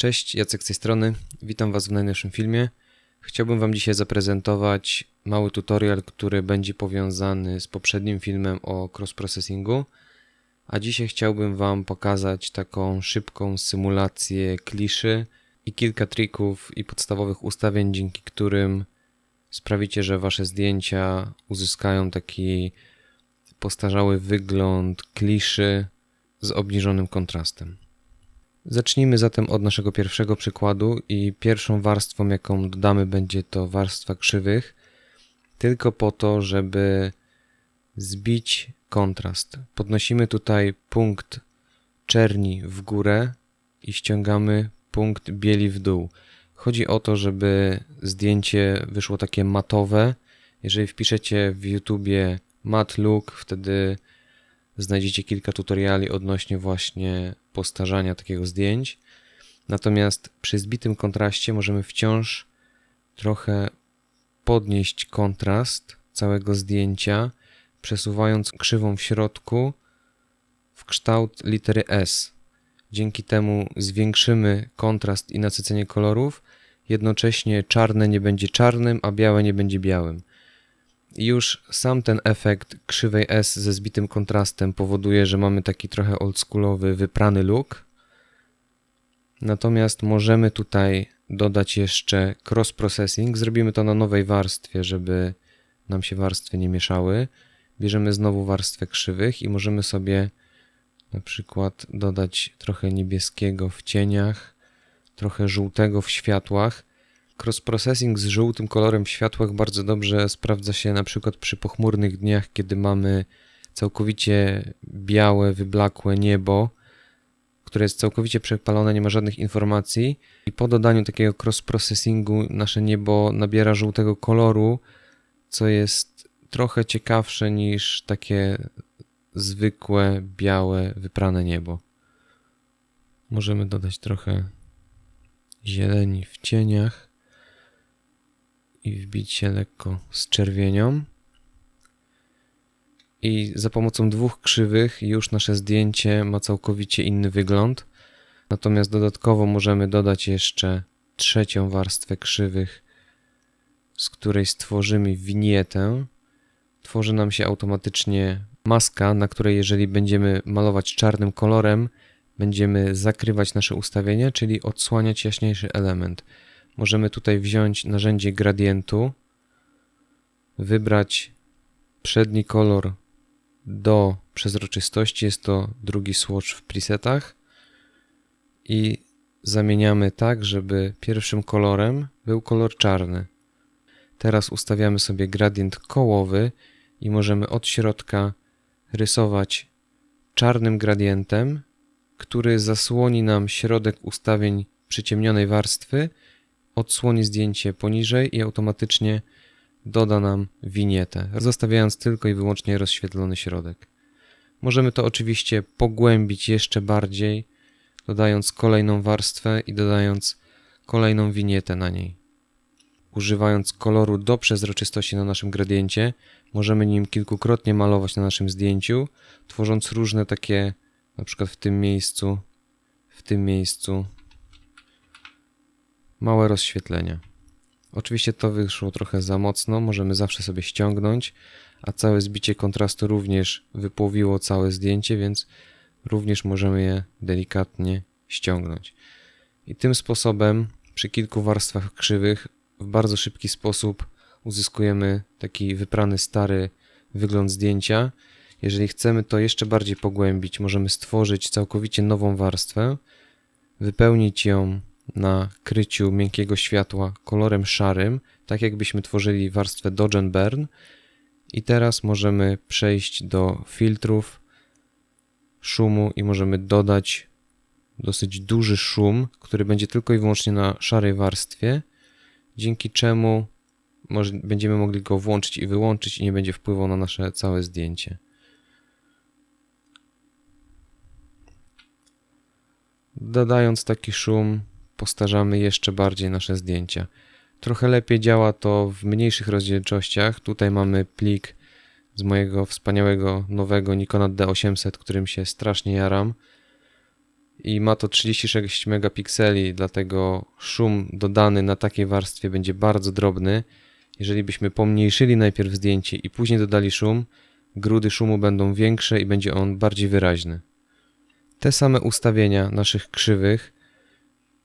Cześć, Jacek z tej strony. Witam Was w najnowszym filmie. Chciałbym Wam dzisiaj zaprezentować mały tutorial, który będzie powiązany z poprzednim filmem o cross-processingu. A dzisiaj chciałbym Wam pokazać taką szybką symulację kliszy i kilka trików i podstawowych ustawień, dzięki którym sprawicie, że Wasze zdjęcia uzyskają taki postarzały wygląd kliszy z obniżonym kontrastem. Zacznijmy zatem od naszego pierwszego przykładu i pierwszą warstwą, jaką dodamy, będzie to warstwa krzywych, tylko po to, żeby zbić kontrast. Podnosimy tutaj punkt czerni w górę i ściągamy punkt bieli w dół. Chodzi o to, żeby zdjęcie wyszło takie matowe. Jeżeli wpiszecie w YouTubie mat look, wtedy znajdziecie kilka tutoriali odnośnie właśnie postarzania takiego zdjęć. Natomiast przy zbitym kontraście możemy wciąż trochę podnieść kontrast całego zdjęcia, przesuwając krzywą w środku w kształt litery S. Dzięki temu zwiększymy kontrast i nasycenie kolorów, jednocześnie czarne nie będzie czarnym, a białe nie będzie białym. Już sam ten efekt krzywej S ze zbitym kontrastem powoduje, że mamy taki trochę oldschoolowy, wyprany look. Natomiast możemy tutaj dodać jeszcze cross processing. Zrobimy to na nowej warstwie, żeby nam się warstwy nie mieszały. Bierzemy znowu warstwę krzywych i możemy sobie na przykład dodać trochę niebieskiego w cieniach, trochę żółtego w światłach Cross-processing z żółtym kolorem w światłach bardzo dobrze sprawdza się na przykład przy pochmurnych dniach, kiedy mamy całkowicie białe, wyblakłe niebo, które jest całkowicie przepalone, nie ma żadnych informacji i po dodaniu takiego cross-processingu nasze niebo nabiera żółtego koloru, co jest trochę ciekawsze niż takie zwykłe, białe, wyprane niebo. Możemy dodać trochę zieleni w cieniach i wbić się lekko z czerwienią. I za pomocą dwóch krzywych już nasze zdjęcie ma całkowicie inny wygląd. Natomiast dodatkowo możemy dodać jeszcze trzecią warstwę krzywych, z której stworzymy winietę. Tworzy nam się automatycznie maska, na której jeżeli będziemy malować czarnym kolorem, będziemy zakrywać nasze ustawienia, czyli odsłaniać jaśniejszy element. Możemy tutaj wziąć narzędzie gradientu, wybrać przedni kolor do przezroczystości, jest to drugi swatch w presetach i zamieniamy tak, żeby pierwszym kolorem był kolor czarny. Teraz ustawiamy sobie gradient kołowy i możemy od środka rysować czarnym gradientem, który zasłoni nam środek ustawień przyciemnionej warstwy odsłoni zdjęcie poniżej i automatycznie doda nam winietę, zostawiając tylko i wyłącznie rozświetlony środek. Możemy to oczywiście pogłębić jeszcze bardziej, dodając kolejną warstwę i dodając kolejną winietę na niej. Używając koloru do przezroczystości na naszym gradiencie, możemy nim kilkukrotnie malować na naszym zdjęciu, tworząc różne takie, na przykład w tym miejscu, w tym miejscu, małe rozświetlenia. Oczywiście to wyszło trochę za mocno, możemy zawsze sobie ściągnąć, a całe zbicie kontrastu również wypłowiło całe zdjęcie, więc również możemy je delikatnie ściągnąć. I tym sposobem przy kilku warstwach krzywych w bardzo szybki sposób uzyskujemy taki wyprany stary wygląd zdjęcia. Jeżeli chcemy to jeszcze bardziej pogłębić, możemy stworzyć całkowicie nową warstwę, wypełnić ją na kryciu miękkiego światła kolorem szarym, tak jakbyśmy tworzyli warstwę Dodge and Burn. I teraz możemy przejść do filtrów szumu i możemy dodać dosyć duży szum, który będzie tylko i wyłącznie na szarej warstwie, dzięki czemu będziemy mogli go włączyć i wyłączyć i nie będzie wpływał na nasze całe zdjęcie. Dodając taki szum, postarzamy jeszcze bardziej nasze zdjęcia. Trochę lepiej działa to w mniejszych rozdzielczościach. Tutaj mamy plik z mojego wspaniałego nowego Nikona D800, którym się strasznie jaram. i ma to 36 megapikseli, dlatego szum dodany na takiej warstwie będzie bardzo drobny. Jeżeli byśmy pomniejszyli najpierw zdjęcie i później dodali szum, grudy szumu będą większe i będzie on bardziej wyraźny. Te same ustawienia naszych krzywych,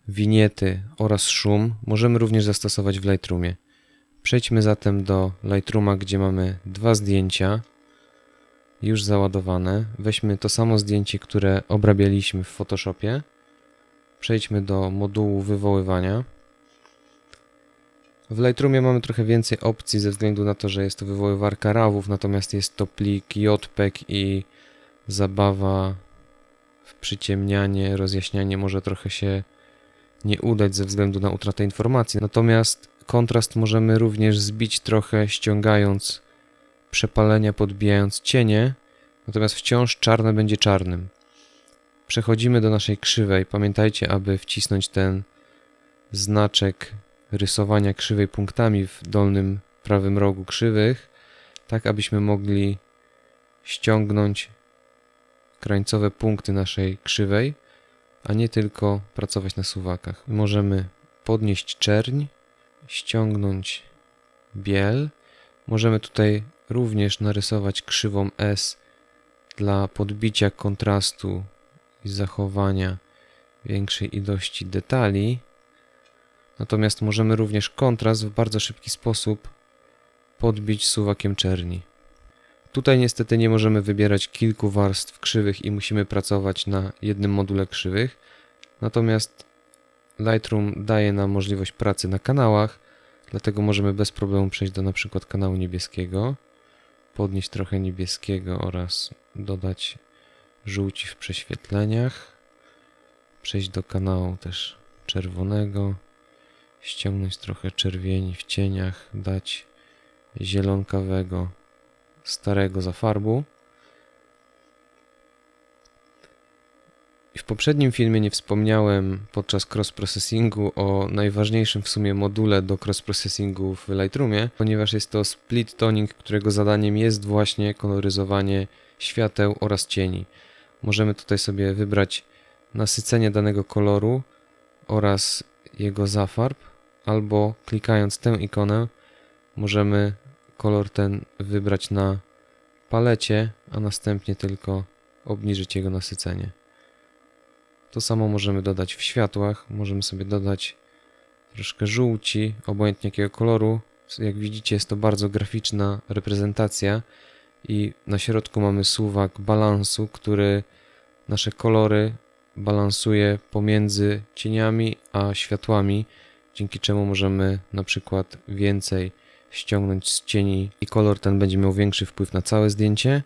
winiety oraz szum możemy również zastosować w Lightroomie. Przejdźmy zatem do Lightrooma, gdzie mamy dwa zdjęcia już załadowane. Weźmy to samo zdjęcie, które obrabialiśmy w Photoshopie. Przejdźmy do modułu wywoływania. W Lightroomie mamy trochę więcej opcji ze względu na to, że jest to wywoływarka RAWów, natomiast jest to plik JPEG i zabawa w przyciemnianie, rozjaśnianie może trochę się nie udać ze względu na utratę informacji. Natomiast kontrast możemy również zbić trochę ściągając przepalenia, podbijając cienie, natomiast wciąż czarne będzie czarnym. Przechodzimy do naszej krzywej. Pamiętajcie, aby wcisnąć ten znaczek rysowania krzywej punktami w dolnym prawym rogu krzywych, tak abyśmy mogli ściągnąć krańcowe punkty naszej krzywej, a nie tylko pracować na suwakach. Możemy podnieść czerń, ściągnąć biel. Możemy tutaj również narysować krzywą S dla podbicia kontrastu i zachowania większej ilości detali. Natomiast możemy również kontrast w bardzo szybki sposób podbić suwakiem czerni. Tutaj niestety nie możemy wybierać kilku warstw krzywych i musimy pracować na jednym module krzywych. Natomiast Lightroom daje nam możliwość pracy na kanałach, dlatego możemy bez problemu przejść do na przykład kanału niebieskiego, podnieść trochę niebieskiego oraz dodać żółci w prześwietleniach, przejść do kanału też czerwonego, ściągnąć trochę czerwieni w cieniach, dać zielonkawego starego zafarbu. I w poprzednim filmie nie wspomniałem podczas cross-processingu o najważniejszym w sumie module do cross-processingu w Lightroomie, ponieważ jest to split toning, którego zadaniem jest właśnie koloryzowanie świateł oraz cieni. Możemy tutaj sobie wybrać nasycenie danego koloru oraz jego zafarb, albo klikając tę ikonę możemy kolor ten wybrać na palecie, a następnie tylko obniżyć jego nasycenie. To samo możemy dodać w światłach. Możemy sobie dodać troszkę żółci, obojętnie jakiego koloru. Jak widzicie, jest to bardzo graficzna reprezentacja i na środku mamy suwak balansu, który nasze kolory balansuje pomiędzy cieniami a światłami, dzięki czemu możemy na przykład więcej ściągnąć z cieni i kolor ten będzie miał większy wpływ na całe zdjęcie,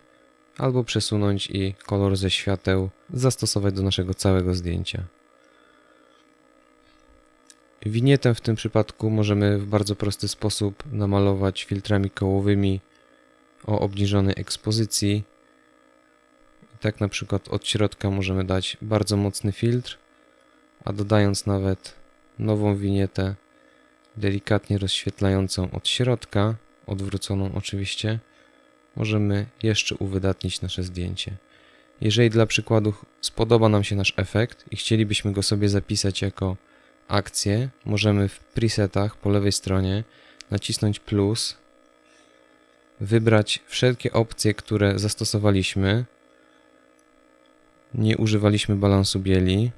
albo przesunąć i kolor ze świateł zastosować do naszego całego zdjęcia. Winietę w tym przypadku możemy w bardzo prosty sposób namalować filtrami kołowymi o obniżonej ekspozycji. Tak na przykład od środka możemy dać bardzo mocny filtr, a dodając nawet nową winietę delikatnie rozświetlającą od środka, odwróconą oczywiście, możemy jeszcze uwydatnić nasze zdjęcie. Jeżeli dla przykładu spodoba nam się nasz efekt i chcielibyśmy go sobie zapisać jako akcję, możemy w presetach po lewej stronie nacisnąć plus, wybrać wszelkie opcje, które zastosowaliśmy. Nie używaliśmy balansu bieli,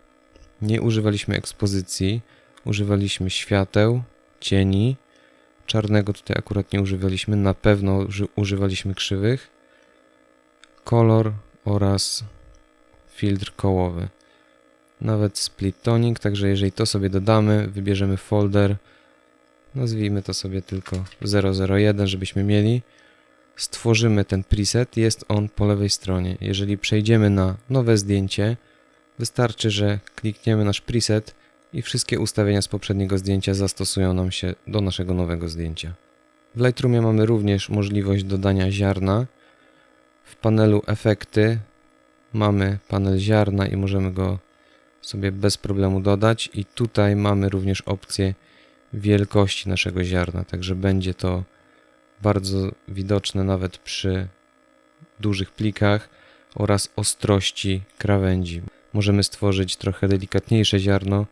nie używaliśmy ekspozycji, używaliśmy świateł, cieni, czarnego tutaj akurat nie używaliśmy, na pewno używaliśmy krzywych, kolor oraz filtr kołowy. Nawet split toning, także jeżeli to sobie dodamy, wybierzemy folder, nazwijmy to sobie tylko 001, żebyśmy mieli, stworzymy ten preset, jest on po lewej stronie. Jeżeli przejdziemy na nowe zdjęcie, wystarczy, że klikniemy nasz preset i wszystkie ustawienia z poprzedniego zdjęcia zastosują nam się do naszego nowego zdjęcia. W Lightroomie mamy również możliwość dodania ziarna. W panelu efekty mamy panel ziarna i możemy go sobie bez problemu dodać i tutaj mamy również opcję wielkości naszego ziarna, także będzie to bardzo widoczne nawet przy dużych plikach oraz ostrości krawędzi. możemy stworzyć trochę delikatniejsze ziarno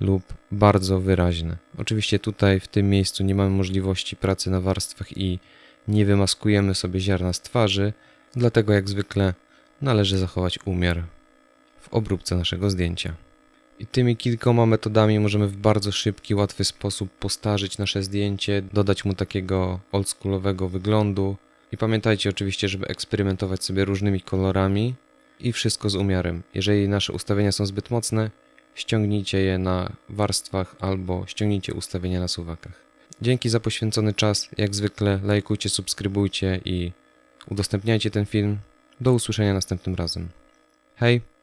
lub bardzo wyraźne. Oczywiście tutaj w tym miejscu nie mamy możliwości pracy na warstwach i nie wymaskujemy sobie ziarna z twarzy, dlatego jak zwykle należy zachować umiar w obróbce naszego zdjęcia. I tymi kilkoma metodami możemy w bardzo szybki, łatwy sposób postarzyć nasze zdjęcie, dodać mu takiego oldschoolowego wyglądu. I pamiętajcie oczywiście, żeby eksperymentować sobie różnymi kolorami i wszystko z umiarem. Jeżeli nasze ustawienia są zbyt mocne, ściągnijcie je na warstwach albo ściągnijcie ustawienia na suwakach. Dzięki za poświęcony czas. Jak zwykle lajkujcie, subskrybujcie i udostępniajcie ten film. Do usłyszenia następnym razem. Hej!